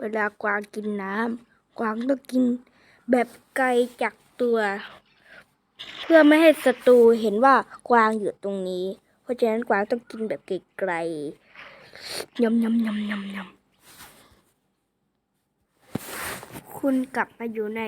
เวลากวางกินน้ำกวางต้องกินแบบไกลจากตัว เพื่อไม่ให้ศัตรูเห็นว่ากวางอยู่ตรงนี้ เพราะฉะนั้นกวางต้องกินแบบไกลๆยำยำยำยำยำคุณกลับมาอยู่ใน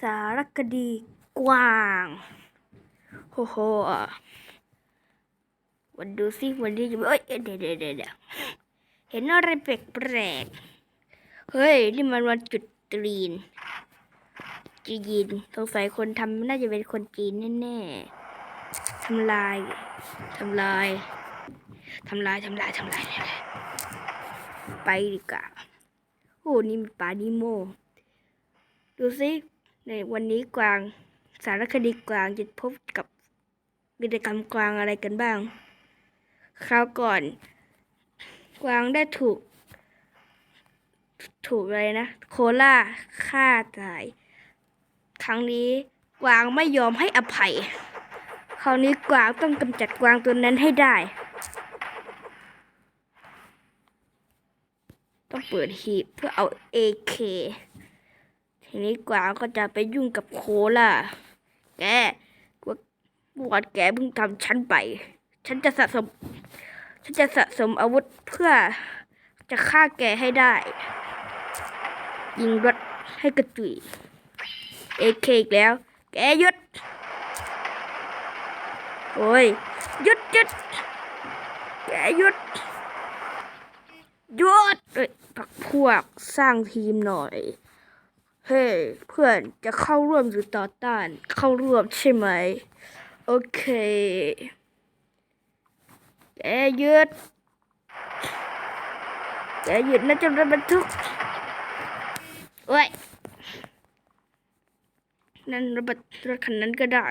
สารคดีกวางโอ้โหวันดูสิวันนี้จะเอ้ยเดี๋ยวเดี๋ยวเดี๋ยวเดี๋ยวเห็นอะไรแปลกๆ เฮ้ย นี่มันวันจุดตรีนจีนสงสัยคนทำน่าจะเป็นคนจีนแน่ๆทำลายทำลายทำลายทำลายทำลาย ไปดีกว่าโอ้นี่มีปลาดิโม ดูสิในวันนี้กวางสารคดีกวางจะพบกับกิจกรรมกวางอะไรกันบ้าง คราวก่อน กวางได้ถูก ถูกอะไรนะ โคล่าฆ่าตาย ครั้งนี้กวางไม่ยอมให้อภัย คราวนี้กวางต้องกำจัดกวางตัวนั้นให้ได้ ต้องเปิดหีบเพื่อเอา AK ทีนี้กวางก็จะไปยุ่งกับโคล่าแกกวดแกเพิ่งทำฉันไป ฉันจะสะสม ฉันจะสะสมอาวุธเพื่อจะฆ่าแกให้ได้ ยิงรถให้กระจุยเอเคอีกแล้ว แกหยุด โอ้ยหยุดหยุดแกหยุดหยุดเอ้ยพักพวกสร้างทีมหน่อย เฮ้เพื่อนจะเข้าร่วมหรือต่อต้าน เข้าร่วมใช่ไหม โอเค แกหยุดแกหยุดนะจารถบรรทุก เว้ยนั่นรถบัสรถคันนั้นก็ได้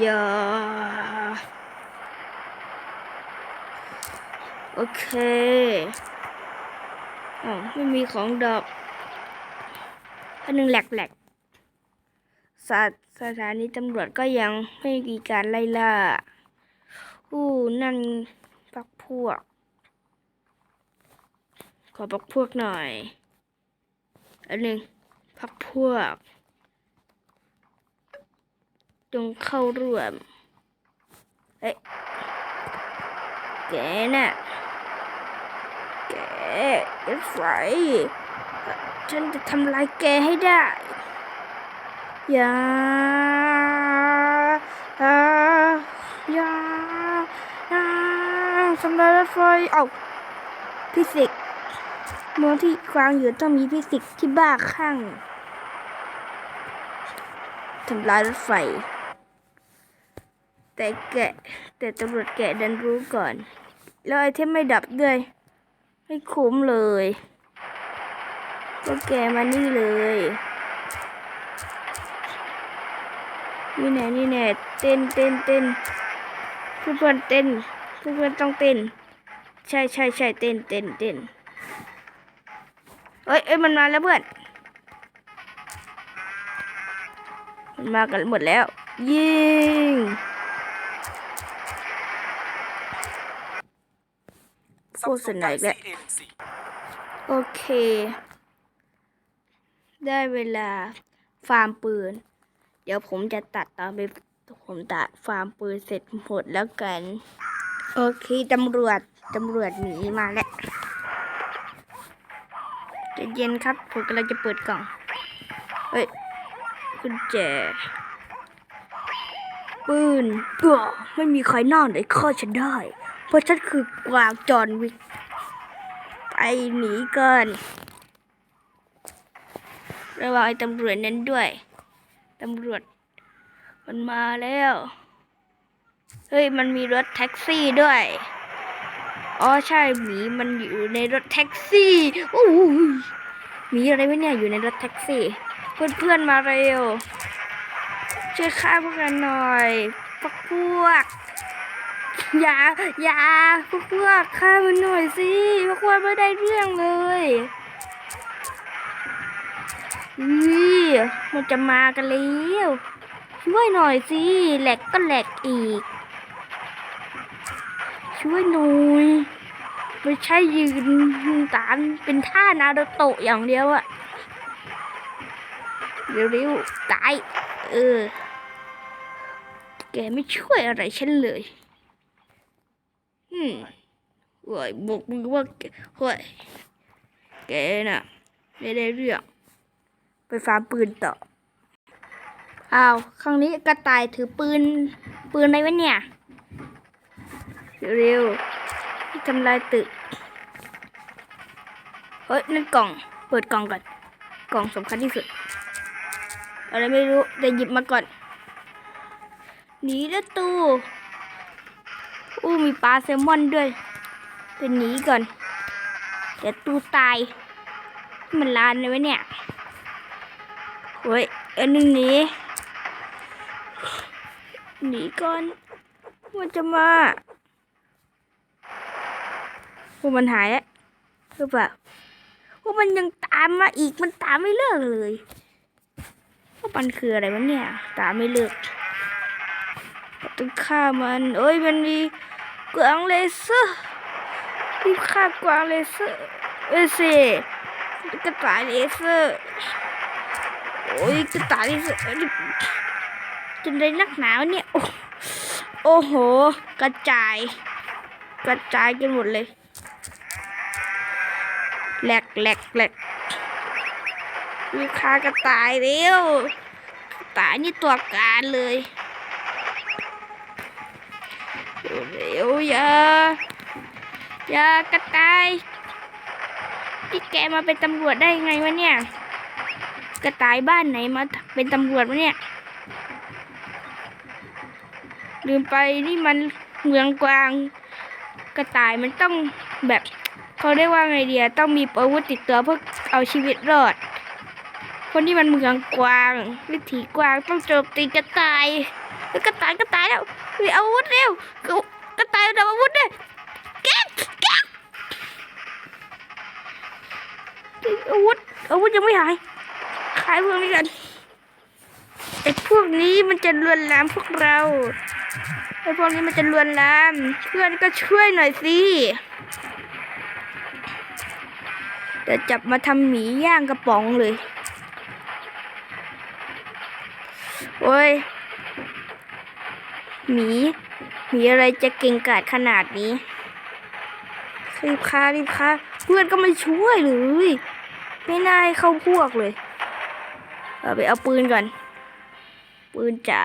อย่าโอเคอ๋อไม่มีของดอกอันหนึ่งแหลกแหลกสถสถานีตำรวจก็ยังไม่มีการไล่ล่าอู้นั่นปักพวก ขอปักพวกหน่อย อันหนึ่งพักพวก จงเข้าร่วม เอ้ยแกน่ะแกรถไฟฉันจะทำลายแกให้ได้ อย่า อย่าทำลายรถไฟ เอาพิสิก เมืองที่กวางอยู่ต้องมีพิสิกที่บ้าคลั่งทำลายรถไฟ แต่แกะแต่ตำรวจแกะดันรู้ก่อน แล้วไอเทมไม่ดับด้วย ไม่คุ้มเลย ก็แกมานี่เลยนี่แน่นี่แน่เต้นเต้นเต้นเพื่อนเต้นเพื่อนเพื่อนต้องเต้น ใช่ใช่ใช่เต้นเต้นเต้น เอ้ยเอ้ยมันมาแล้วเพื่อน มันมากันหมดแล้ว ยิงโฆษณาอีกแล้วโอเค ได้เวลาฟาร์มปืน เดี๋ยวผมจะตัดตอนไปผมตัดฟาร์มปืนเสร็จหมดแล้วกัน โอเคตำรวจตำรวจหนีมาแล้ว เย็นครับ ผมกำลังจะเปิดกล่อง เฮ้ยกุญแจปืนเออไม่มีใครหน้าไหนฆ่าฉันได้ เพราะฉันคือกวางจอนวิก ไปหนีก่อนระวังไอ้ตำรวจนั้นด้วย ตำรวจ มันมาแล้ว เฮ้ย มันมีรถแท็กซี่ด้วย อ๋อ ใช่หมีมันอยู่ในรถแท็กซี่ โอ้ มีอะไรไวะเนี่ยอยู่ในรถแท็กซี่ เพื่อนๆมาเร็วช่วยฆ่าพวกกันหน่อยพวกพวกอย่าอย่าพวกพวกฆ่ามันหน่อยสิพวกพวกไม่ได้เรื่องเลยนี่มันจะมากันแล้วช่วยหน่อยสิแหลกก็แหลกอีก ช่วยหน่อย ไม่ใช่ยืนตามเป็นท่านารูโตะอย่างเดียวอะเร็วๆตาย เออ แกไม่ช่วยอะไรฉันเลยอืมเว้ยบอกมึงว่าแกเฮ้ยแกน่ะ ไม่ได้เรื่อง ไปฟาร์มปืนต่อ อ้าว ครั้งนี้กระต่ายถือปืน ปืนอะไรวะเนี่ย เร็วๆ ทำลายตึก เฮ้ย นั่นกล่อง เปิดกล่องก่อน กล่องสำคัญที่สุด อะไรไม่รู้แต่หยิบมาก่อน หนีแล้วตูอู้มีปลาแซลมอนด้วยไปหนีก่อน เดี๋ยวตูตาย มันลานเลยวะเนี่ยเฮ้ยอันนึงหนีหนีก่อน มันจะมา พวกมันหายแล้วหรือเปล่าพวกมันยังตามมาอีกมันตามไม่เลิกเลยพวกมันคืออะไรวะเนี่ย ตามไม่เลิกต้องฆ่ามันเอ้ยมันมีกวางเลเซอร์รีบฆ่ากวางเลเซอร์เอ้ยสิกระต่ายเลเซอร์โอ้ยกระต่ายเลเซอร์จนได้นักหนาวเนี่ยโอ้โห กระจาย กระจายกันหมดเลย แหลกแหลกแหลกมีคากระต่ายเร็วกระต่ายนี่ตัวการเลยเร็วอย่าอย่ากระต่ายที่แกมาเป็นตำรวจได้ไงวะเนี่ย กระต่ายบ้านไหนมาเป็นตำรวจวะเนี่ย ลืมไปนี่มันเมืองกวาง กระต่ายมันต้องแบบ เขาเรียกว่าไงเดียต้องมีอาวุธติดตัวเพื่อเอาชีวิตรอดคนที่มันเมืองกวางวิถีกวางต้องโจมตีกระต่ายแล้วกระต่ายกระต่ายแล้วมีอาวุธเร็วกระต่ายเอาอาวุธเนี่ยแก๊กแก๊กอาวุธอาวุธยังไม่หายขายพวกนี้กันไอ้พวกนี้มันจะลวนลามพวกเราไอ้พวกนี้มันจะลวนลาม เพื่อนก็ช่วยหน่อยสิ เดี๋ยวจับมาทำหมีย่างกระป๋องเลย โอ้ย หมี หมีอะไรจะเก่งกาจขนาดนี้ รีบฆ่ารีบฆ่าเพื่อนก็ไม่ช่วยเลย ไม่น่าเข้าพวกเลย เอาไปเอาปืนก่อน ปืนจ๋า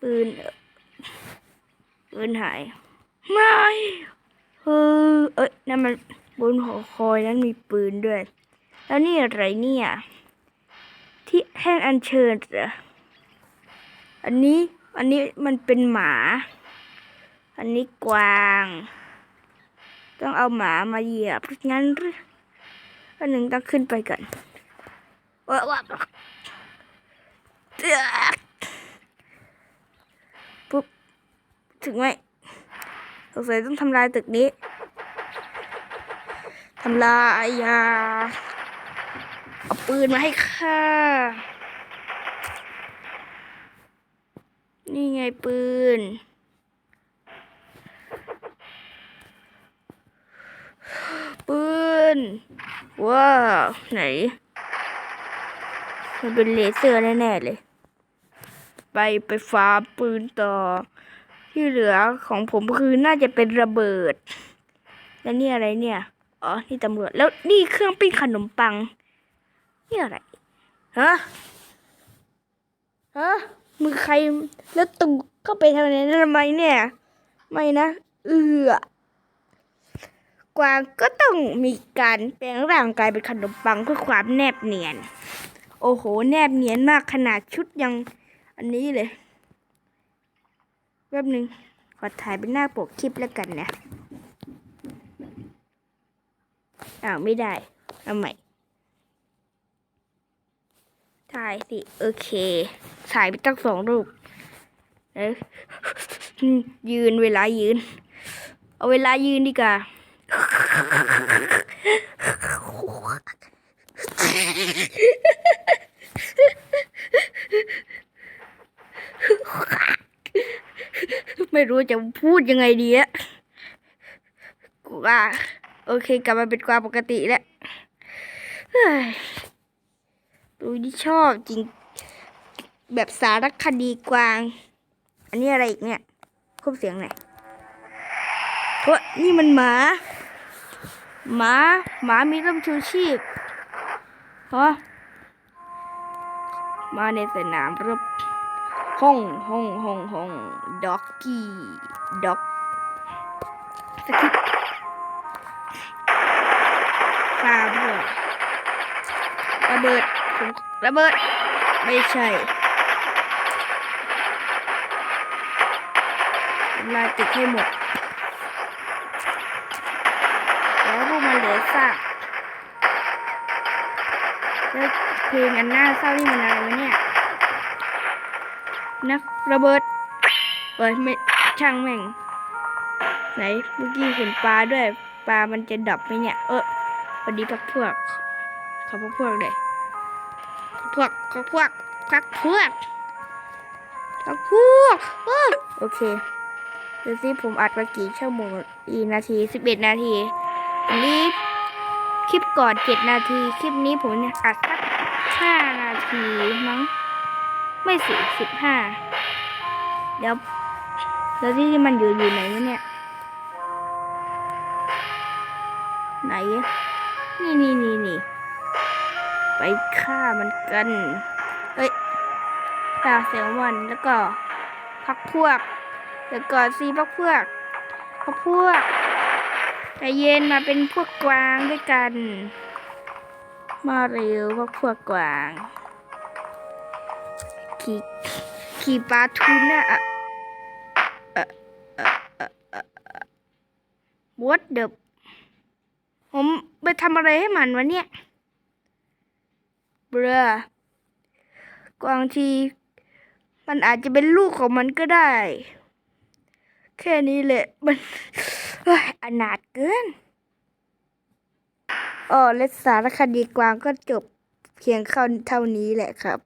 ปืน ปืนหาย ไม่ เออ เอ้ยนั่นมัน บนหอคอยนั้นมีปืนด้วย แล้วนี่อะไรเนี่ย ที่แห้งอัญเชิญเหรออันนี้อันนี้มันเป็นหมา อันนี้กวาง ต้องเอาหมามาเหยียบงั้นหรืออันหนึ่งต้องขึ้นไปก่อนว้าวเอื้อปุ๊บ ถึงไหมสงสัยต้องทำลายตึกนี้ ทำลายยาเอาปืนมาให้ข้า นี่ไงปืน ปืน ว้าว ไหน มันเป็นเลเซอร์แน่ ๆ เลย ไปไปฟ้าปืนต่อ ที่เหลือของผมคือน่าจะเป็นระเบิด แล้วนี่อะไรเนี่ย อ๋อ นี่ตำรวจ แล้วนี่เครื่องปิ้งขนมปัง นี่อะไร ฮะ ฮะ มือใคร แล้วตุกเข้าไปทำอะไรทำไมเนี่ย ไม่นะ เอือกวางก็ต้องมีการแปลงร่างกายเป็นขนมปังเพื่อความแนบเนียน โอ้โห แนบเนียนมากขนาดชุดยังอันนี้เลยแป๊บหนึ่งขอถ่ายเป็นหน้าปกคลิปแล้วกันนะ อ้าวไม่ได้เอาใหม่ถ่ายสิ โอเคถ่ายไปตั้งสองรูปเอ้ยยืนเวลายืน เอาเวลายืนดีกว่าไม่รู้จะพูดยังไงดีอะกว โอเค กลับมาเป็นความปกติแล้วดูที่ชอบจริง แบบสารคดีกวาง อันนี้อะไรอีกเนี่ยควบเสียงหน่อยเฮ้นี่มันหมา หมา หมามีร่มชูชีพฮะมาในสนามรบห้องห้องห้องห้องด็อกกี้ด็อกสกิ ฟาร์มเลยระเบิดผมระเบิด ไม่ใช่ทำลาตึกให้หมด แล้วพวกมันเหลือซากแล้วเพลงอันน่าเศร้านี่มันอะไรวะเนี่ย นักระเบิดเอ้ยไม่ช่างแม่ง ไหนเมื่อกี้เห็นปลาด้วย ปลามันจะดับไหมเนี่ย เออ พอดีพักพวกขอพักพวกเลยพวกพักพวกพักพวกพักพวกเอ้ยโอเคดูสิผมอัดมากี่ชั่วโมงอีนาทีสิบเอ็ดนาทีอันนี้คลิปก่อนเจ็ดนาที คลิปนี้ผมเนี่ยอัดสักห้านาทีมั้งไม่สิสิบห้าเดี๋ยวแล้วที่มันอยู่อยู่ไหนเนี่ยไหนอะ นี่นี่นี่นี่ไปฆ่ามันกัน เฮ้ยดาวเซลมอนแล้วก็พักพวก แล้วก็ซีพักพวกพักพวกใจเย็นมาเป็นพวกกวางด้วยกัน มาเร็วพวกพวกกวาง ขี่ขี่ปลาทูน่ะอะอะอะอะอะ what the ผมไปทำอะไรให้มันวะเนี่ย เบลอกวางที มันอาจจะเป็นลูกของมันก็ได้ แค่นี้แหละ มันเฮ้ยอนาถเกินอ๋อและสารคดีกวางก็จบเพียงเท่านี้แหละครับ